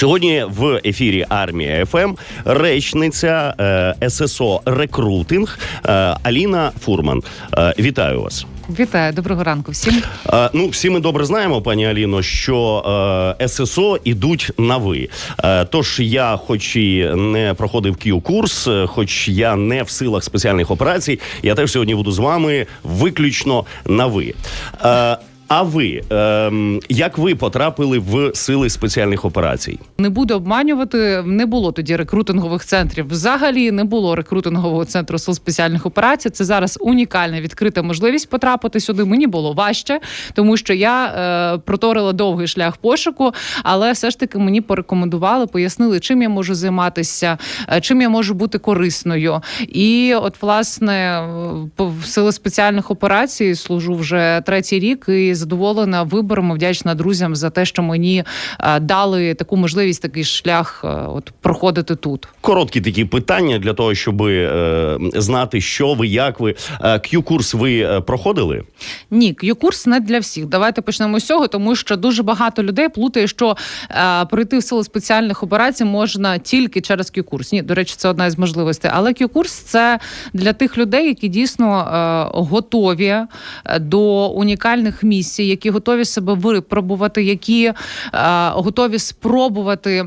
Сьогодні в ефірі Армія ФМ речниця е, ССО Рекрутинг е, Аліна Фурман. Е, вітаю вас. Вітаю, доброго ранку всім. Е, ну, всі ми добре знаємо, пані Аліно, що е, ССО ідуть на ви. Е, тож я, хоч і не проходив Q-курс, е, хоч я не в силах спеціальних операцій, я теж сьогодні буду з вами виключно на ви. Е, а ви е, як ви потрапили в сили спеціальних операцій? Не буду обманювати. Не було тоді рекрутингових центрів. Взагалі не було рекрутингового центру сил спеціальних операцій. Це зараз унікальна відкрита можливість потрапити сюди. Мені було важче, тому що я е, проторила довгий шлях пошуку, але все ж таки мені порекомендували, пояснили, чим я можу займатися, е, чим я можу бути корисною. І от власне в сили спеціальних операцій служу вже третій рік і задоволена вибором. Вдячна друзям за те, що мені е, дали таку можливість, такий шлях е, от проходити тут. Короткі такі питання для того, щоб е, знати, що ви, як ви. Е, Q-курс ви е, проходили? Ні, Q-курс не для всіх. Давайте почнемо з цього, тому що дуже багато людей плутає, що е, пройти в силу спеціальних операцій можна тільки через Q-курс. Ні, до речі, це одна із можливостей. Але Q-курс це для тих людей, які дійсно е, готові до унікальних місій, які готові себе випробувати, які е, готові спробувати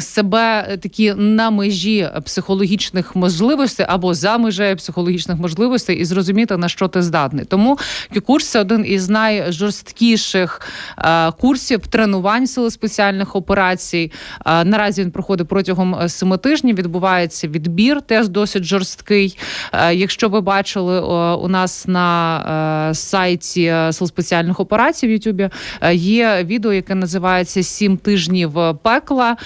себе такі на межі психологічних можливостей або за межею психологічних можливостей і зрозуміти на що ти здатний. Тому курс це один із найжорсткіших е, курсів тренувань сили спеціальних операцій. Е, наразі він проходить протягом е, семи тижнів. Відбувається відбір, теж досить жорсткий. Е, якщо ви бачили е, у нас на е, сайті е, сил спеціальних операцій в Ютубі, е, є відео, яке називається Сім тижнів пекла.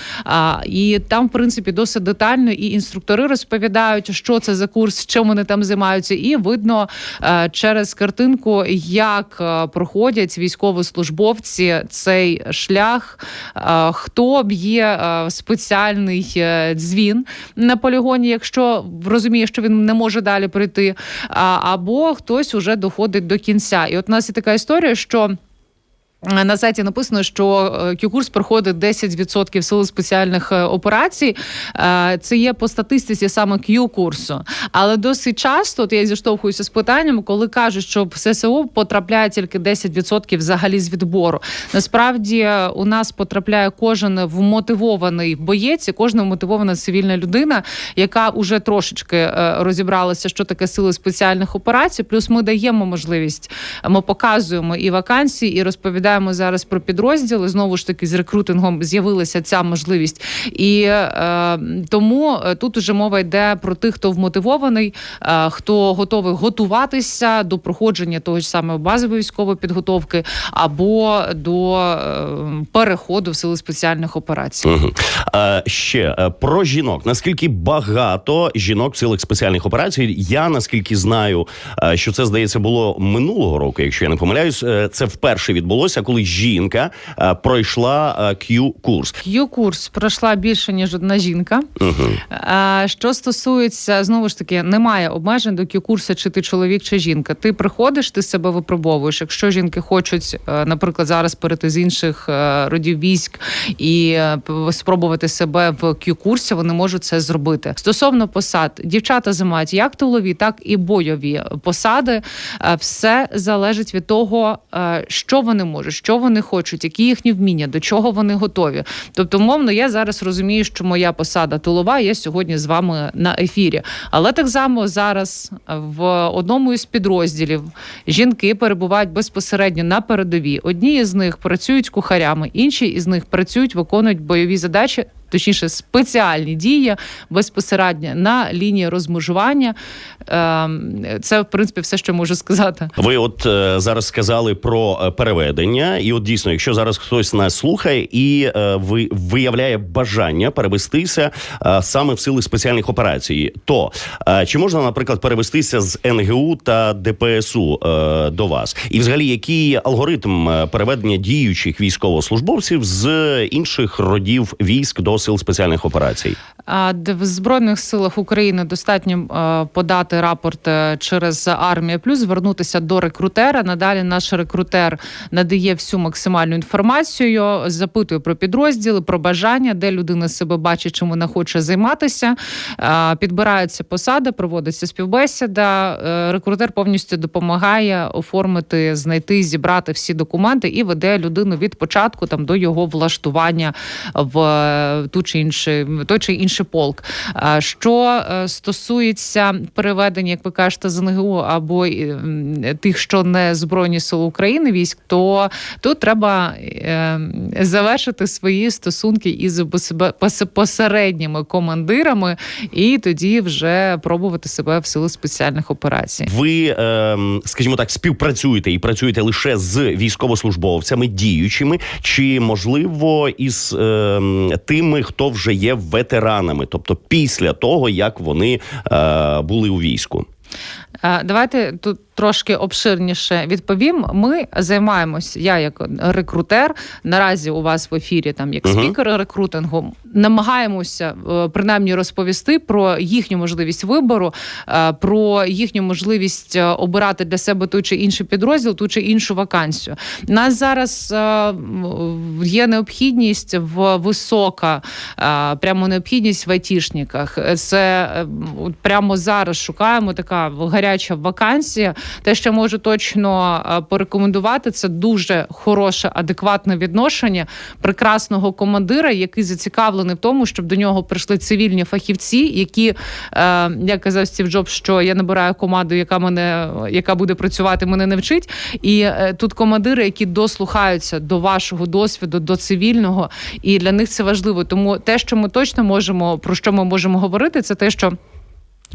І там, в принципі, досить детально і інструктори розповідають, що це за курс, чим вони там займаються, і видно е, через картинку, як е, проходять військовослужбовці цей шлях, е, хто б'є е, спеціальний е, дзвін на полігоні, якщо розуміє, що він не може далі пройти, а, або хтось уже доходить до кінця. І от у нас є така історія, що. На сайті написано, що е, Q-курс проходить 10% сили спеціальних е, операцій. Е, Це є по статистиці саме Q-курсу. Але досить часто от я зіштовхуюся з питанням, коли кажуть, що в ССО потрапляє тільки 10% взагалі з відбору. Насправді е, у нас потрапляє кожен вмотивований боєць, і кожна вмотивована цивільна людина, яка вже трошечки е, розібралася, що таке сили спеціальних операцій. Плюс ми даємо можливість, ми показуємо і вакансії, і розповідаємо зараз про підрозділи. Знову ж таки, з рекрутингом з'явилася ця можливість, і е, тому е, тут уже мова йде про тих, хто вмотивований, е, хто готовий готуватися до проходження того ж самої базової військової підготовки або до е, переходу в сили спеціальних операцій. Угу. Е, ще про жінок. Наскільки багато жінок в силах спеціальних операцій? Я наскільки знаю, е, що це здається було минулого року, якщо я не помиляюсь, е, це вперше відбулося, коли жінка е, пройшла е, Q-курс. Q-курс пройшла більше ніж одна жінка. Угу. А що стосується знову ж таки, немає обмежень до Q-курсу, чи ти чоловік, чи жінка. Ти приходиш, ти себе випробовуєш. Якщо жінки хочуть, е, наприклад, зараз перейти з інших е, родів військ і спробувати себе в Q-курсі, вони можуть це зробити. Стосовно посад, дівчата займають як тилові, так і бойові посади. Все залежить від того, що вони можуть, що вони хочуть, які їхні вміння, до чого вони готові. Тобто, умовно, я зараз розумію, що моя посада тулова є сьогодні з вами на ефірі. Але так само зараз в одному із підрозділів жінки перебувають безпосередньо на передовій. Одні із них працюють кухарями, інші із них працюють, виконують бойові задачі. Точніше, спеціальні дії безпосередньо на лінії розмежування. Ем, Це в принципі все, що можу сказати. Ви от е, зараз сказали про е, переведення, і от дійсно, якщо зараз хтось нас слухає і е, ви виявляє бажання перевестися саме в сили спеціальних операцій, то чи можна, наприклад, перевестися з НГУ та ДПСУ до вас? І взагалі, який алгоритм переведення діючих військовослужбовців з інших родів військ до сил спеціальних операцій? В збройних силах України достатньо подати рапорт е, через армія плюс звернутися до рекрутера. Надалі наш рекрутер надає всю максимальну інформацію, запитує про підрозділи, про бажання, де людина себе бачить, чим вона хоче займатися. Підбирається посада, проводиться співбесіда. Е, Рекрутер повністю допомагає оформити, знайти, зібрати всі документи і веде людину від початку там до його влаштування в е, ту чи інший, в той чи інший полк. А Що е, стосується переведення, як ви кажете, з НГУ або тих, що не збройні сили України військ, то тут треба е, завершити свої стосунки із посередніми командирами, і тоді вже пробувати себе в силу спеціальних операцій. Ви, ем, скажімо так, співпрацюєте і працюєте лише з військовослужбовцями діючими, чи можливо із ем, тими, хто вже є ветеранами, тобто після того як вони е, були у війську? Е, Давайте тут трошки обширніше відповім. Ми займаємось, я як рекрутер, наразі у вас в ефірі, там як спікер рекрутингу, намагаємося е, принаймні розповісти про їхню можливість вибору, е, про їхню можливість обирати для себе той чи інший підрозділ, ту чи іншу вакансію. Нас зараз є необхідність в висока, прямо необхідність в айтішниках. Це прямо зараз шукаємо така гаряча вакансія. Те, що можу точно е, порекомендувати, це дуже хороше, адекватне відношення прекрасного командира, який зацікавлений в тому, щоб до нього прийшли цивільні фахівці, які, е, як казав Стів Джобс, що я набираю команду, яка мене яка буде працювати, мене не вчить. І е, тут командири, які дослухаються до вашого досвіду, до цивільного, і для них це важливо. Тому те, що ми точно можемо про що ми можемо говорити, це те, що.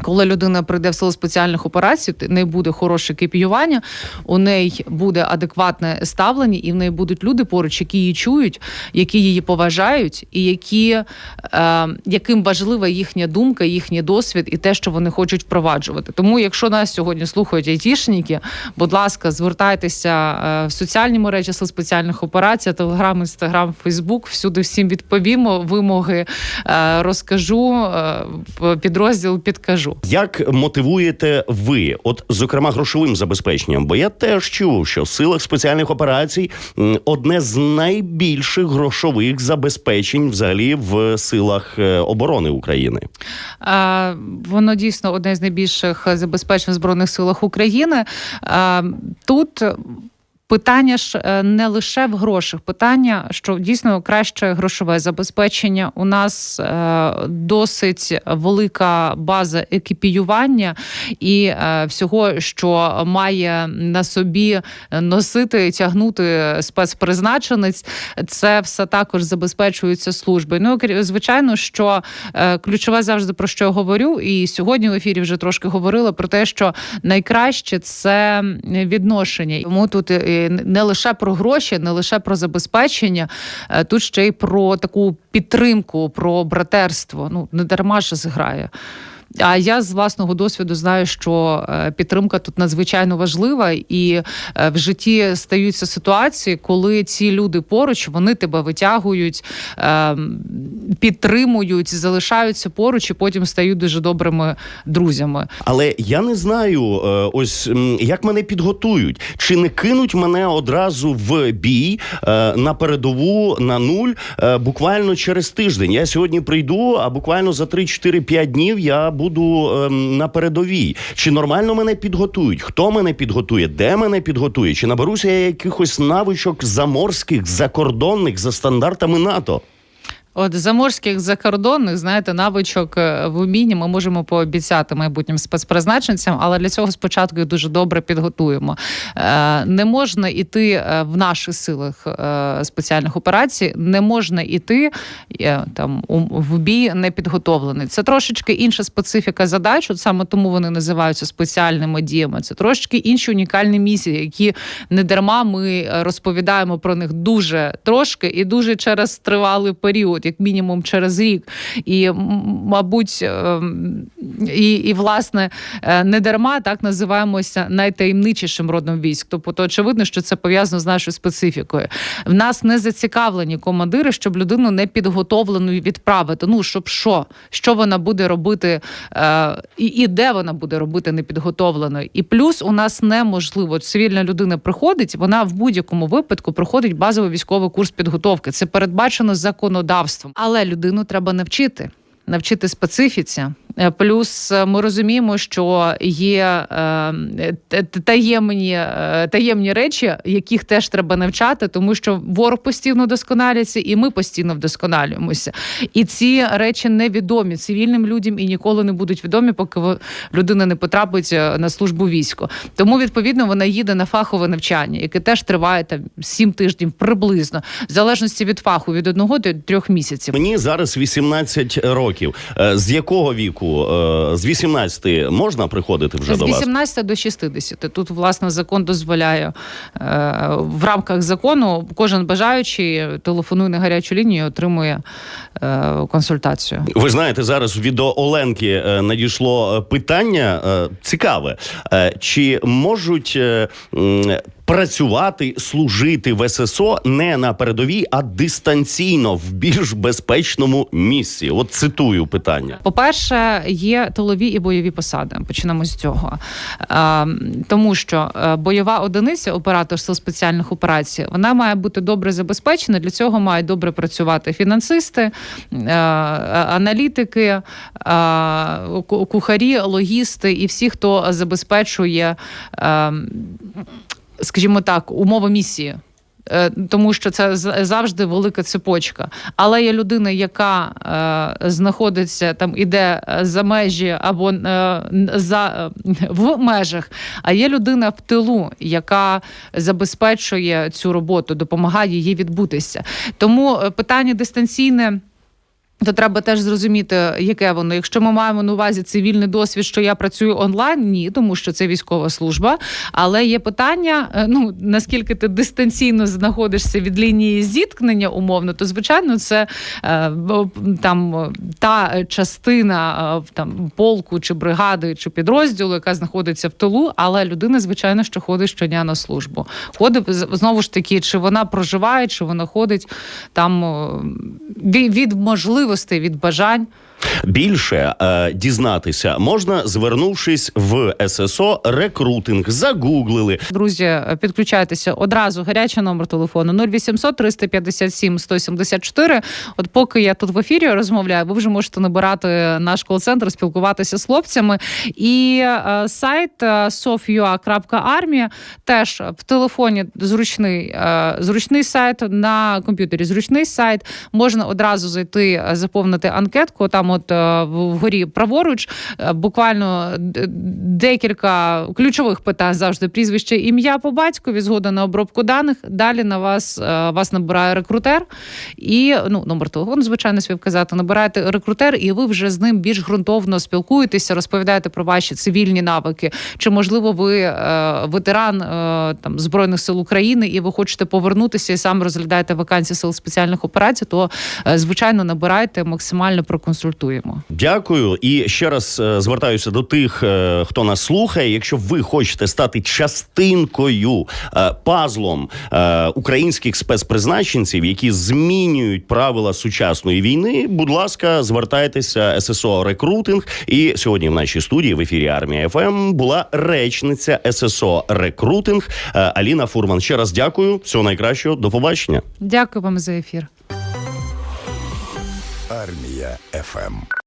Коли людина прийде в силу спеціальних операцій, в неї буде хороше кипіювання, у неї буде адекватне ставлення, і в неї будуть люди поруч, які її чують, які її поважають, і які, е, яким важлива їхня думка, їхній досвід і те, що вони хочуть впроваджувати. Тому, якщо нас сьогодні слухають айтішники, будь ласка, звертайтеся е, в соціальні мережі сил спеціальних операцій, телеграм, інстаграм, фейсбук. Всюди всім відповімо вимоги, е, розкажу е, підрозділ підкажу. Як мотивуєте ви, от зокрема грошовим забезпеченням? Бо я теж чув, що в силах спеціальних операцій одне з найбільших грошових забезпечень взагалі в силах е, оборони України. Е, Воно дійсно одне з найбільших забезпечень в збройних силах України. Е, Тут. Питання ж е, не лише в грошах, питання, що дійсно краще грошове забезпечення. У нас е, досить велика база екіпіювання і е, всього, що має на собі носити, тягнути спецпризначенець. Це все також забезпечується службою. Ну звичайно, що ключове завжди про що я говорю, і сьогодні в ефірі вже трошки говорила про те, що найкраще це відношення. Тому тут не лише про гроші, не лише про забезпечення, е, тут ще й про таку підтримку, про братерство. Ну не дарма ж зграє. А я з власного досвіду знаю, що е, підтримка тут надзвичайно важлива, і е, в житті стаються ситуації, коли ці люди поруч вони тебе витягують, е, підтримують, залишаються поруч і потім стають дуже добрими друзями. Але я не знаю, е, ось як мене підготують, чи не кинуть мене одразу в бій на передову на нуль буквально через тиждень. Я сьогодні прийду, а буквально за 3-4-5 днів я буду ем, на передовій. Чи нормально мене підготують? Хто мене підготує? Де мене підготує? Чи наберуся я якихось навичок заморських, закордонних за стандартами НАТО? От заморських закордонних, знаєте, навичок е, в умінні ми можемо пообіцяти майбутнім спецпризначенцям, але для цього спочатку їх дуже добре підготуємо. Е, Не можна іти е, в наших силах спеціальних операцій, не можна іти там в бій непідготовлений. Це трошечки інша специфіка задач. От саме тому вони називаються спеціальними діями. Це трошечки інші унікальні місії, які не дарма ми розповідаємо про них дуже трошки і дуже через тривалий період. Як мінімум через рік. І мабуть, ем, і, і власне е, не дарма так називаємося найтаємничішим родом військ. Тобто, очевидно, що це пов'язано з нашою специфікою. В нас не зацікавлені командири, щоб людину не підготовленою відправити. Ну щоб що, що вона буде робити, е, і, і де вона буде робити непідготовленою. І плюс у нас неможливо цивільна людина приходить, вона в будь-якому випадку проходить базовий військовий курс підготовки. Це передбачено законодавством, але людину треба навчити. Навчити специфіці, плюс е, ми розуміємо, що є е, таємні, е, таємні речі, яких теж треба навчати, тому що ворог постійно досконалюється, і ми постійно вдосконалюємося. І ці речі невідомі цивільним людям і ніколи не будуть відомі, поки людина не потрапить е, на службу війську. Тому відповідно вона їде на фахове навчання, яке теж триває там 7 тижнів приблизно, в залежності від фаху від одного до трьох місяців. Мені зараз 18 років. Е, З якого віку? Е, З 18 можна приходити вже З до вас? 18 до 60. Тут власне закон дозволяє е, в рамках закону. Кожен бажаючий телефонує на гарячу лінію, і отримує е, консультацію. Ви знаєте, зараз від Оленки надійшло питання цікаве. Чи можуть працювати, служити в ССО не на передовій, а дистанційно в більш безпечному місці? От цитую питання. По-перше, є тилові і бойові посади. Почнемо з цього. Е, тому що е, бойова одиниця, оператор сил спеціальних операцій, вона має бути добре забезпечена. Для цього мають добре працювати фінансисти, е, аналітики, е, кухарі, логісти і всі, хто забезпечує, е, скажімо так, умови місії. Е, Тому що це завжди велика цепочка. Але є людина, яка е, знаходиться там, іде е, за межі або е, за е, в межах. А є людина в тилу, яка забезпечує цю роботу, допомагає їй відбутися. Тому питання дистанційне. То треба теж зрозуміти, яке воно. Якщо ми маємо на увазі цивільний досвід, що я працюю онлайн, ні, тому що це військова служба. Але є питання: е, ну наскільки ти дистанційно знаходишся від лінії зіткнення, умовно, то звичайно, це е, там е, та частина там полку чи бригади чи підрозділу, яка знаходиться в тилу, але людина, звичайно, що ходить щодня на службу. Ходить знову ж таки, чи вона проживає, чи вона ходить там від, від можливостей, від бажань. Більше е, дізнатися можна, звернувшись в ССО рекрутинг. Загуглили. Друзі, е, підключайтеся одразу. Гарячий номер телефону 0800 357 174. От поки я тут в ефірі розмовляю, ви вже можете набирати наш кол-центр, спілкуватися з хлопцями. І е, сайт е, sofua.armia теж в телефоні зручний, е, зручний сайт, на комп'ютері зручний сайт. Можна одразу зайти, е, заповнити анкетку. Там, от е, вгорі праворуч, е, буквально декілька ключових питань завжди прізвище, ім'я по батькові, згода на обробку даних. Далі на вас е, вас набирає рекрутер і ну номер телефону, звичайно, свій вказати. Набираєте рекрутер, і ви вже з ним більш ґрунтовно спілкуєтеся, розповідаєте про ваші цивільні навики. Чи можливо ви е, ветеран е, там збройних сил України, і ви хочете повернутися і саме розглядаєте вакансії сил спеціальних операцій? То е, звичайно набирайте максимально проконсультуємо. Дякую. І ще раз е, звертаюся до тих, е, хто нас слухає. Якщо ви хочете стати частинкою, е, пазлом українських спецпризначенців, які змінюють правила сучасної війни, будь ласка, звертайтеся ССО Рекрутинг. І сьогодні в нашій студії в ефірі Армія ФМ була речниця ССО Рекрутинг Аліна Фурман. Ще раз дякую. Всього найкращого. До побачення. Дякую вам за ефір. Армія ФМ.